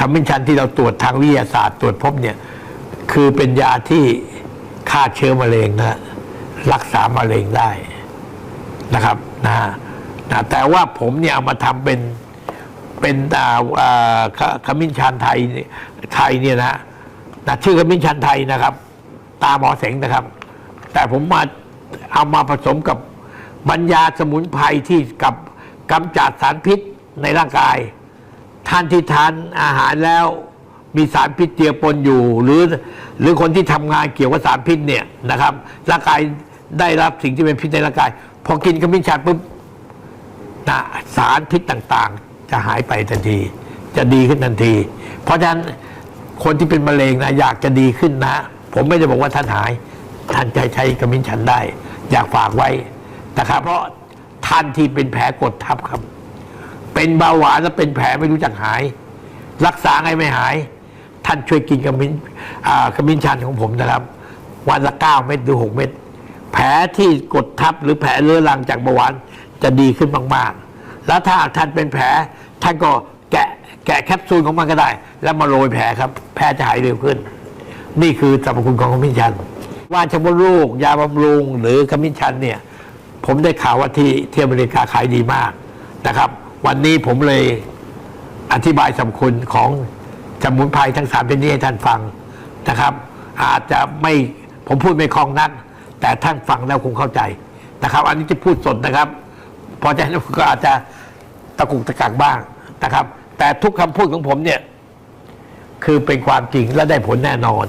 ขมิ้นชันที่เราตรวจทางวิทยาศาสตร์ตรวจพบเนี่ย คือเป็นยาที่ฆ่าเชื้อมะเร็งนะรักษามะเร็งได้นะครับนะนะแต่ว่าผมเนี่ยเอามาทำเป็นเป็นอ่าอ่าขมิ้นชันไทยเนี่ยไทยเนี่ยนะนะชื่อขมิ้นชันไทยนะครับ ตาหมอเสงนะครับ แต่ผมมาเอามาผสมกับบรรยาสมุนไพรที่กับกำจัดสารพิษในร่างกาย ท่านที่ทานอาหารแล้วมีสารพิษเจือปนอยู่ หรือหรือคนที่ทำงานเกี่ยวกับสารพิษเนี่ยนะครับร่างกายได้รับสิ่งที่เป็นพิษในร่างกาย พอกินขมิ้นชันปุ๊บนะสารพิษต่างๆ จะหายไปทันที จะดีขึ้นทันที เพราะฉะนั้นคนที่เป็นมะเร็งนะอยากจะดีขึ้นนะ ผมไม่ได้บอกว่าท่านหาย ท่านใช้ใช้ขมิ้นชันได้ อยากฝากไว้นะครับเพราะท่านที่เป็นแผลกดทับครับ เป็นเบาหวานแล้วเป็นแผลไม่รู้จักหาย รักษาไงไม่หาย ท่านช่วยกินขมิ้นอ่าขมิ้นชันของผมนะครับ วันละเก้าเม็ดหรือหกเม็ดแผลที่กดทับหรือแผลเรื้อรังจากเบาหวานจะดีขึ้นมากๆ แล้วถ้าท่านเป็นแผลท่านก็แกะแกะแคปซูลของมันก็ได้ แล้วมาโรยแผลครับ แผลจะหายเร็วขึ้น นี่คือสรรพคุณของขมิ้นชัน ว่าเฉพาะลูกยาบำรุงหรือขมิ้นชันเนี่ย ผมได้ข่าวว่าที่ที่อเมริกาขายดีมากนะครับ วันนี้ผมเลยอธิบายสรรพคุณของสมุนไพรทั้งสามชนิดให้ท่านฟังนะครับ อาจจะไม่ผมพูดไม่คล่องนักแต่ท่านฟังแล้วคงเข้าใจนะครับ อันนี้จะพูดสดนะครับพราะนั้นก็อาจจะตะกุกตะกักบ้างนะครับ แต่ทุกคำพูดของผมเนี่ย คือเป็นความจริงและได้ผลแน่นอน